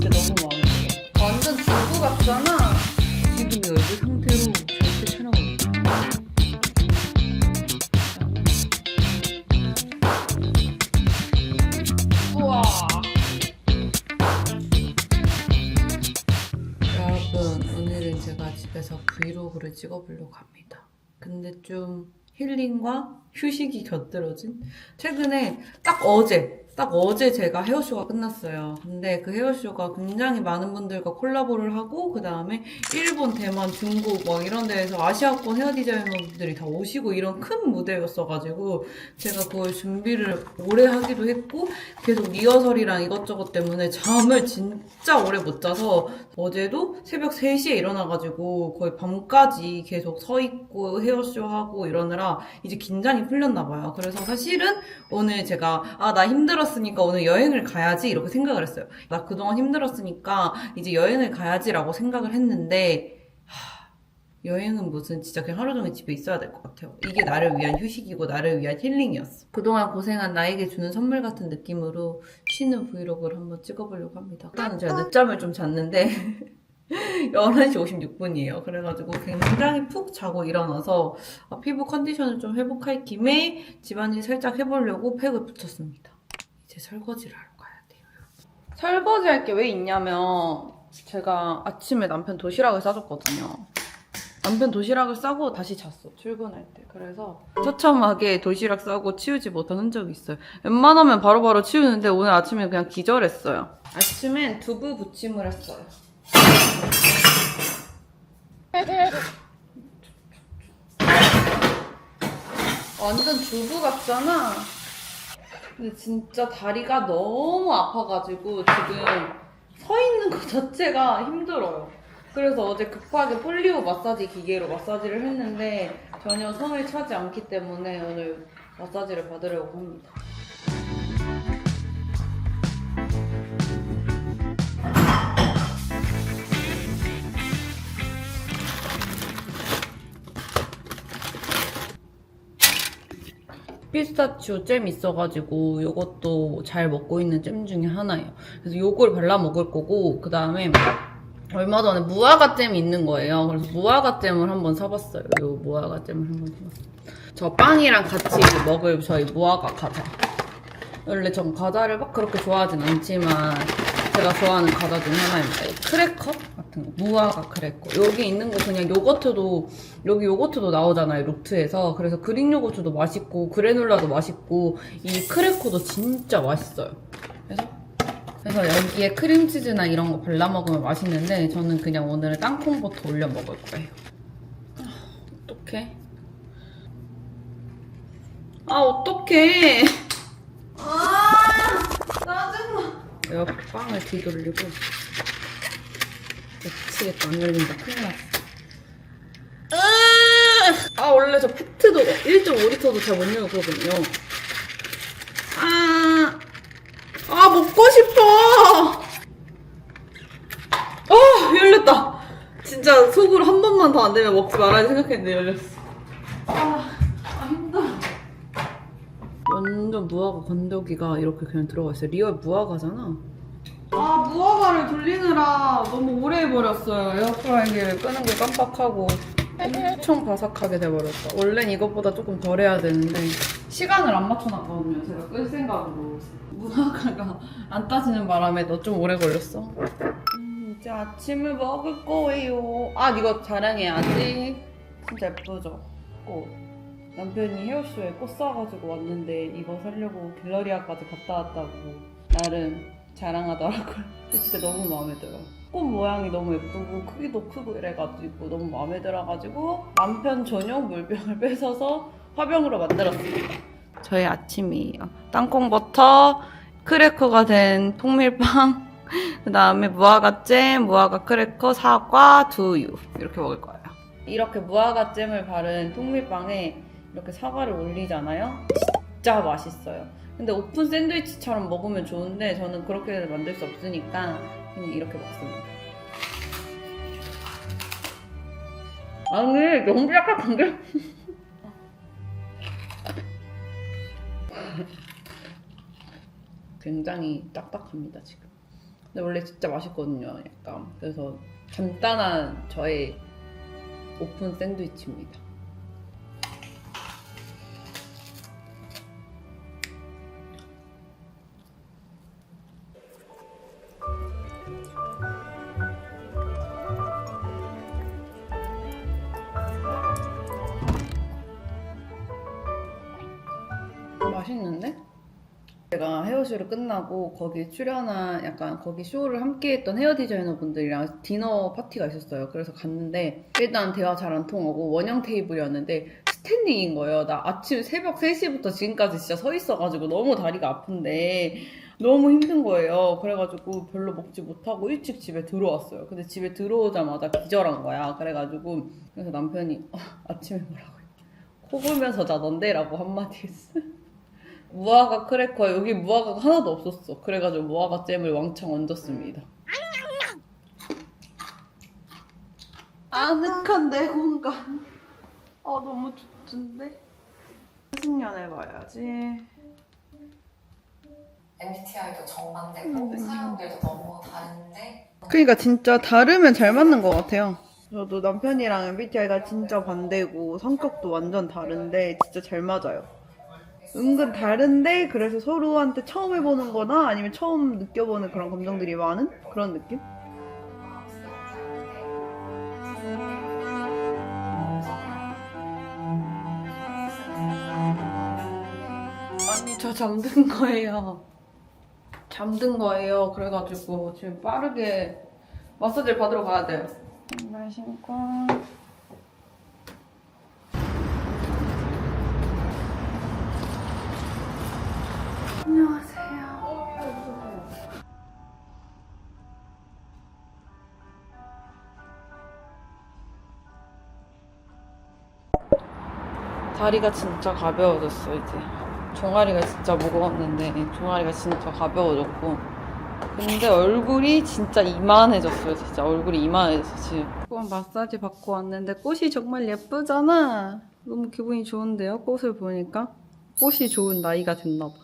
진짜 너무 마음에. 완전 주부 같잖아. 지금 이 얼굴 상태로 절대 촬영 못 우와. 여러분, 오늘은 제가 집에서 브이로그를 찍어보려고 합니다. 근데 좀 힐링과 휴식이 곁들어진? 최근에 딱 어제, 딱 어제 제가 헤어쇼가 끝났어요. 근데 그 헤어쇼가 굉장히 많은 분들과 콜라보를 하고, 그 다음에 일본, 대만, 중국, 막 이런 데에서 아시아권 헤어 디자이너분들이 다 오시고 이런 큰 무대였어가지고, 제가 그걸 준비를 오래 하기도 했고, 계속 리허설이랑 이것저것 때문에 잠을 진짜 오래 못 자서 어제도 새벽 3시에 일어나가지고 거의 밤까지 계속 서 있고 헤어쇼 하고 이러느라 이제 긴장이 풀렸나 봐요. 그래서 사실은 오늘 제가 아, 나 힘들 었으니까 오늘 여행을 가야지 이렇게 생각을 했어요. 나 그동안 힘들었으니까 이제 여행을 가야지라고 생각을 했는데 하, 여행은 무슨 진짜 그냥 하루 종일 집에 있어야 될 것 같아요. 이게 나를 위한 휴식이고 나를 위한 힐링이었어. 그동안 고생한 나에게 주는 선물 같은 느낌으로 쉬는 브이로그를 한번 찍어보려고 합니다. 일단은 제가 늦잠을 좀 잤는데 11시 56분이에요. 그래가지고 굉장히 푹 자고 일어나서 아, 피부 컨디션을 좀 회복할 김에 집안일 살짝 해보려고 팩을 붙였습니다. 이제 설거지를 하러 가야 돼요. 설거지 할 게 왜 있냐면 제가 아침에 남편 도시락을 싸줬거든요. 남편 도시락을 싸고 다시 잤어 출근할 때. 그래서 처참하게 도시락 싸고 치우지 못한 흔적이 있어요. 웬만하면 바로바로 치우는데 오늘 아침에 그냥 기절했어요. 아침엔 두부 부침을 했어요. 완전 주부 같잖아 근데 진짜 다리가 너무 아파가지고 지금 서 있는 것 자체가 힘들어요 그래서 어제 급하게 폴리오 마사지 기계로 마사지를 했는데 전혀 손을 차지 않기 때문에 오늘 마사지를 받으려고 합니다. 피스타치오 잼 있어가지고 이것도 잘 먹고 있는 잼 중에 하나예요. 그래서 요걸 발라 먹을 거고 그 다음에 얼마 전에 무화과 잼이 있는 거예요. 그래서 무화과 잼을 한번 사봤어요. 요 무화과 잼을 한번 사봤어요. 저 빵이랑 같이 먹을 저희 무화과 과자. 원래 전 과자를 막 그렇게 좋아하진 않지만 제가 좋아하는 과자 중 하나입니다. 이 크래커 같은 거. 무화과 크래커. 여기 있는 거 그냥 요거트도 여기 요거트도 나오잖아요. 루트에서. 그래서 그릭 요거트도 맛있고 그래놀라도 맛있고 이 크래커도 진짜 맛있어요. 그래서 그래서 여기에 크림치즈나 이런 거 발라 먹으면 맛있는데 저는 그냥 오늘은 땅콩버터 올려 먹을 거예요. 아, 어떡해. 아, 어떡해. 아, 짜증나. 옆 빵을 뒤돌리고. 미치겠다. 안 열린다. 큰일 났어. 으아! 아, 원래 저 페트도 1.5리터도 잘 못 열거든요. 아, 아, 먹고 싶어! 아, 열렸다. 진짜 속으로 한 번만 더 안 되면 먹지 말아야 생각했는데 열렸어. 아, 아. 완전 무화과 건더기가 이렇게 그냥 들어가 있어요. 리얼 무화과잖아. 아, 무화과를 돌리느라 너무 오래 해버렸어요. 에어프라이기를 끄는 걸 깜빡하고 엄청 바삭하게 돼버렸다. 원래는 이것보다 조금 덜 해야 되는데 시간을 안 맞춰놨거든요. 제가 끌 생각으로. 무화과가 안 따지는 바람에 너 좀 오래 걸렸어. 음, 이제 아침을 먹을 거예요. 아, 이거 자랑해야지. 진짜 예쁘죠? 꽃. 남편이 헤어쇼에 꽃 사가지고 왔는데 이거 사려고 갤러리아까지 갔다 왔다고 나름 자랑하더라고요. 진짜 너무 마음에 들어. 꽃 모양이 너무 예쁘고 크기도 크고 이래가지고 너무 마음에 들어가지고 남편 전용 물병을 뺏어서 화병으로 만들었습니다. 저의 아침이에요. 땅콩버터, 크래커가 된 통밀빵, 그 다음에 무화과 잼, 무화과 크래커, 사과, 두유 이렇게 먹을 거예요. 이렇게 무화과 잼을 바른 통밀빵에 이렇게 사과를 올리잖아요. 진짜 맛있어요. 근데 오픈 샌드위치처럼 먹으면 좋은데 저는 그렇게 만들 수 없으니까 그냥 이렇게 먹습니다. 아니 너무 약간 감겨. 굉장히 딱딱합니다 지금. 근데 원래 진짜 맛있거든요. 약간 그래서 간단한 저의 오픈 샌드위치입니다. 맛있는데? 제가 헤어쇼를 끝나고 거기 출연한 약간 거기 쇼를 함께 했던 헤어 디자이너 분들이랑 디너 파티가 있었어요. 그래서 갔는데 일단 대화 잘 안 통하고 원형 테이블이었는데 스탠딩인 거예요. 나 아침 새벽 3시부터 지금까지 진짜 서 있어가지고 너무 다리가 아픈데 너무 힘든 거예요. 그래가지고 별로 먹지 못하고 일찍 집에 들어왔어요. 근데 집에 들어오자마자 기절한 거야. 그래가지고 그래서 남편이 어, 아침에 뭐라고 했지? 코 골면서 자던데? 라고 한마디 했어. 무화과 크래커 여기 무화과가 하나도 없었어. 그래가지고 무화과 잼을 왕창 얹었습니다. 아늑한데 공간. 아 너무 좋던데. 승년 해봐야지. MBTI도 정반대고 사람들도 너무 다른데 그러니까 진짜 다르면 잘 맞는 것 같아요. 저도 남편이랑 MBTI가 진짜 반대고 성격도 완전 다른데 진짜 잘 맞아요. 은근 다른데 그래서 서로한테 처음 해보는 거나 아니면 처음 느껴보는 그런 감정들이 많은 그런 느낌? 아니 저 잠든 거예요. 잠든 거예요. 그래가지고 지금 빠르게 마사지를 받으러 가야 돼요. 신발 신고. 다리가 진짜 가벼워졌어 이제. 종아리가 진짜 무거웠는데 종아리가 진짜 가벼워졌고. 근데 얼굴이 진짜 이만해졌어요 진짜. 얼굴이 이만해졌어 지금. 꽃 마사지 받고 왔는데 꽃이 정말 예쁘잖아. 너무 기분이 좋은데요 꽃을 보니까? 꽃이 좋은 나이가 됐나봐.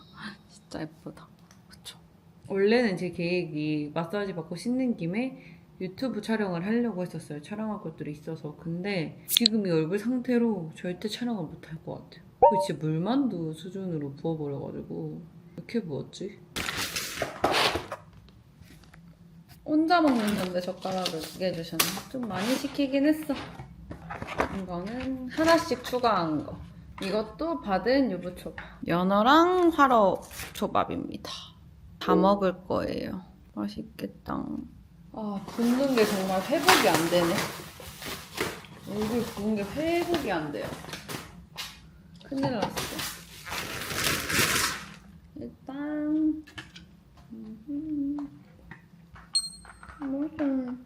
진짜 예쁘다. 그쵸? 원래는 제 계획이 마사지 받고 씻는 김에 유튜브 촬영을 하려고 했었어요 촬영할 것들이 있어서 근데 지금 이 얼굴 상태로 절대 촬영을 못 할 것 같아요 진짜 물만두 수준으로 부어버려가지고 이렇게 부었지? 혼자 먹는 건데 젓가락을 두 개 주셨네. 좀 많이 시키긴 했어. 이거는 하나씩 추가한 거. 이것도 받은 유부초밥. 연어랑 화로 초밥입니다. 다 먹을 거예요. 맛있겠다. 아, 붓는 게 정말 회복이 안 되네. 얼굴 부은 게 회복이 안 돼요. 큰일 났어. 일단 음, 뭐좀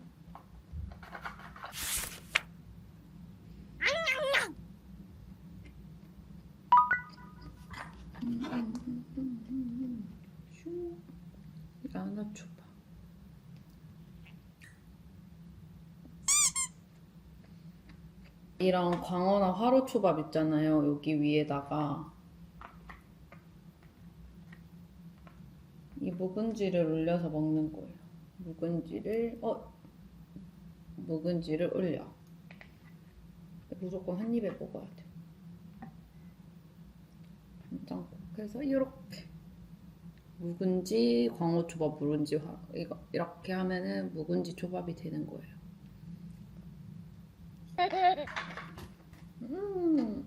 양아초밥 이런 광어나 화로초밥 있잖아요. 여기 위에다가 이 묵은지를 올려서 먹는 거예요. 묵은지를 어 묵은지를 올려. 무조건 한 입에 먹어야 돼. 해서 이렇게 묵은지 광어 초밥 묵은지 화 이거 이렇게 하면은 묵은지 초밥이 되는 거예요. 음.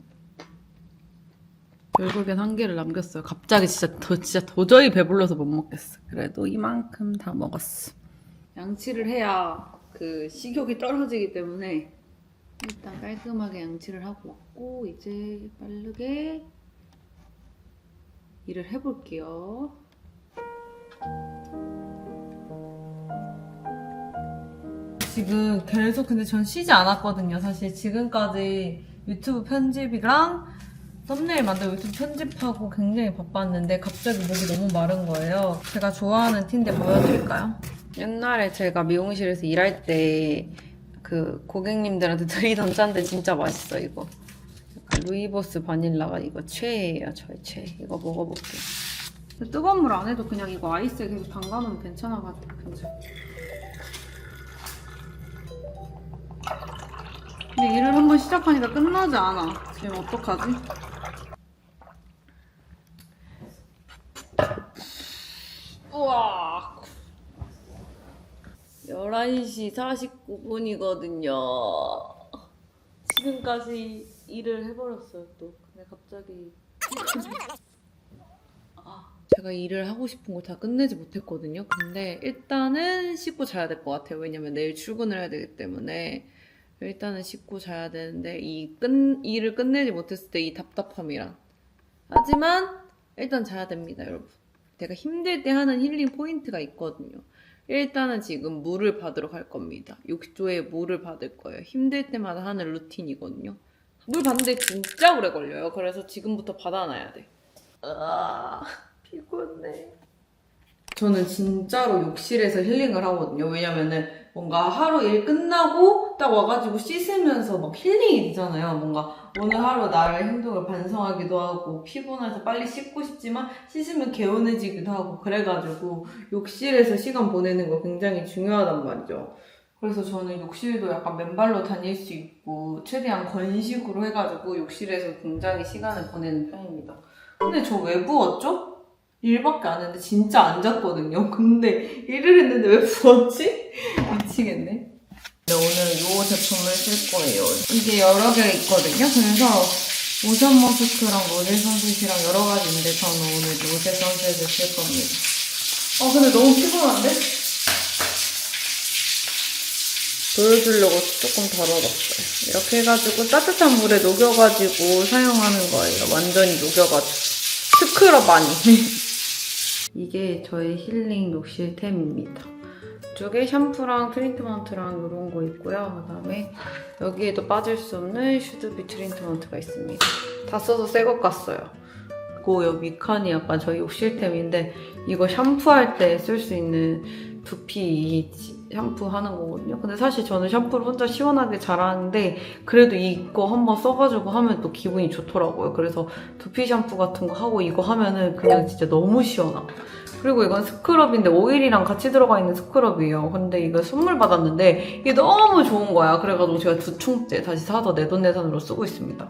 결국엔 한 개를 남겼어요. 갑자기 진짜 더 진짜 도저히 배불러서 못 먹겠어. 그래도 이만큼 다 먹었어. 양치를 해야 그 식욕이 떨어지기 때문에 일단 깔끔하게 양치를 하고 왔고 이제 빠르게 일을 해볼게요. 지금 계속 근데 전 쉬지 않았거든요. 사실 지금까지 유튜브 편집이랑 썸네일 만들고 유튜브 편집하고 굉장히 바빴는데 갑자기 목이 너무 마른 거예요. 제가 좋아하는 티인데 보여드릴까요? 옛날에 제가 미용실에서 일할 때 그 고객님들한테 드리던 짠데 진짜 맛있어 이거. 약간 루이보스 바닐라가 이거 최애예요. 저의 최애. 이거 먹어볼게요. 근데 뜨거운 물 안 해도 그냥 이거 아이스에 계속 담가놓으면 괜찮아 같아 굉장히. 근데 일을 한번 시작하니까 끝나지 않아. 지금 어떡하지? 우와. 11시 49분이거든요. 지금까지 일을 해버렸어요, 또. 근데 갑자기. 아, 제가 일을 하고 싶은 거다 끝내지 못했거든요. 근데 일단은 씻고 자야 될 것 같아요. 왜냐면 내일 출근을 해야 되기 때문에. 일단은 씻고 자야 되는데, 이 끝, 일을 끝내지 못했을 때 이 답답함이랑. 하지만, 일단 자야 됩니다, 여러분. 제가 힘들 때 하는 힐링 포인트가 있거든요. 일단은 지금 물을 받으러 갈 겁니다. 욕조에 물을 받을 거예요. 힘들 때마다 하는 루틴이거든요. 물 받는데 진짜 오래 걸려요. 그래서 지금부터 받아놔야 돼. 아, 피곤해. 저는 진짜로 욕실에서 힐링을 하거든요. 왜냐면은 뭔가 하루 일 끝나고 딱 와가지고 씻으면서 막 힐링이 되잖아요. 뭔가 오늘 하루 나의 행동을 반성하기도 하고 피곤해서 빨리 씻고 싶지만 씻으면 개운해지기도 하고 그래가지고 욕실에서 시간 보내는 거 굉장히 중요하단 말이죠. 그래서 저는 욕실도 약간 맨발로 다닐 수 있고 최대한 건식으로 해가지고 욕실에서 굉장히 시간을 보내는 편입니다. 근데 저 왜 부었죠? 일밖에 안 했는데 진짜 안 잤거든요. 근데 일을 했는데 왜 부었지? 미치겠네. 네, 오늘 이 제품을 쓸 거예요. 이게 여러 개 있거든요. 그래서 모션 머스크랑 로제 선셋이랑 여러 가지인데 저는 오늘 로제 선셋을 쓸 겁니다. 어 근데 너무 피곤한데? 보여주려고 조금 덜어봤어요. 이렇게 해가지고 따뜻한 물에 녹여가지고 사용하는 거예요. 완전히 녹여가지고. 스크럽 아니. 이게 저의 힐링 욕실템입니다. 이쪽에 샴푸랑 트리트먼트랑 이런 거 있고요. 그 다음에 여기에도 빠질 수 없는 슈드비 트리트먼트가 있습니다. 다 써서 새 것 같어요. 그리고 여기 미칸이 약간 저희 욕실템인데 이거 샴푸할 때 쓸 수 있는 두피 샴푸 하는 거거든요. 근데 사실 저는 샴푸를 혼자 시원하게 잘하는데 그래도 이거 한번 써가지고 하면 또 기분이 좋더라고요. 그래서 두피 샴푸 같은 거 하고 이거 하면은 그냥 진짜 너무 시원하고. 그리고 이건 스크럽인데 오일이랑 같이 들어가 있는 스크럽이에요. 근데 이거 선물 받았는데 이게 너무 좋은 거야. 그래가지고 제가 두 총째 다시 사서 내 돈 내산으로 쓰고 있습니다.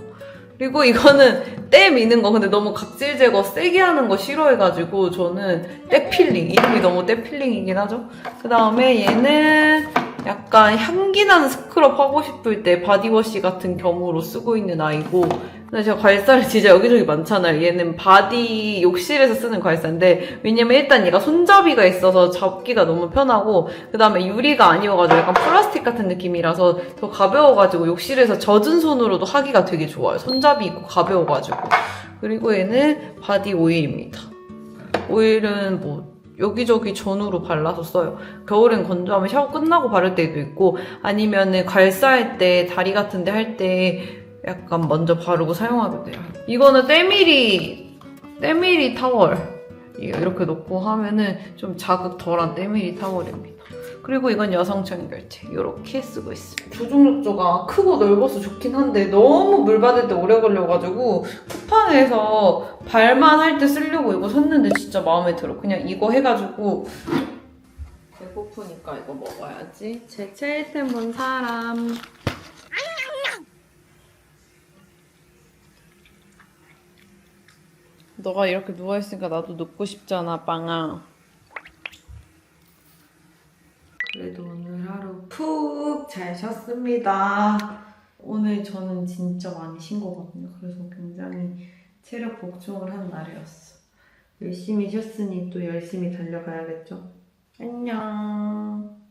그리고 이거는 때 미는 거 근데 너무 각질 제거 세게 하는 거 싫어해가지고 저는 때 필링 이름이 너무 때 필링이긴 하죠. 그 다음에 얘는 약간 향기 나는 스크럽 하고 싶을 때 바디워시 같은 겸으로 쓰고 있는 아이고 근데 제가 괄사를 진짜 여기저기 많잖아요. 얘는 바디 욕실에서 쓰는 괄사인데 왜냐면 일단 얘가 손잡이가 있어서 잡기가 너무 편하고 그 다음에 유리가 아니어가지고 약간 플라스틱 같은 느낌이라서 더 가벼워가지고 욕실에서 젖은 손으로도 하기가 되게 좋아요. 손잡이 있고 가벼워가지고 그리고 얘는 바디 오일입니다. 오일은 뭐 여기저기 전후로 발라서 써요. 겨울엔 건조하면 샤워 끝나고 바를 때도 있고 아니면은 괄사할 때 다리 같은 데 할 때 약간 먼저 바르고 사용하게 돼요. 이거는 때밀이 때밀이 타월 이렇게 놓고 하면은 좀 자극 덜한 때밀이 타월입니다. 그리고 이건 여성청 결제 이렇게 쓰고 있습니다. 조종력조가 크고 넓어서 좋긴 한데 너무 물 받을 때 오래 걸려가지고 쿠팡에서 발만 할 때 쓰려고 이거 샀는데 진짜 마음에 들어. 그냥 이거 해가지고 배고프니까 이거 먹어야지. 제 최애템 본 사람. 너가 이렇게 누워있으니까 나도 눕고 싶잖아, 빵아. 그래도 오늘 하루 푹 잘 쉬었습니다. 오늘 저는 진짜 많이 쉰 거거든요. 그래서 굉장히 체력 복종을 한 날이었어. 열심히 쉬었으니 또 열심히 달려가야겠죠? 안녕.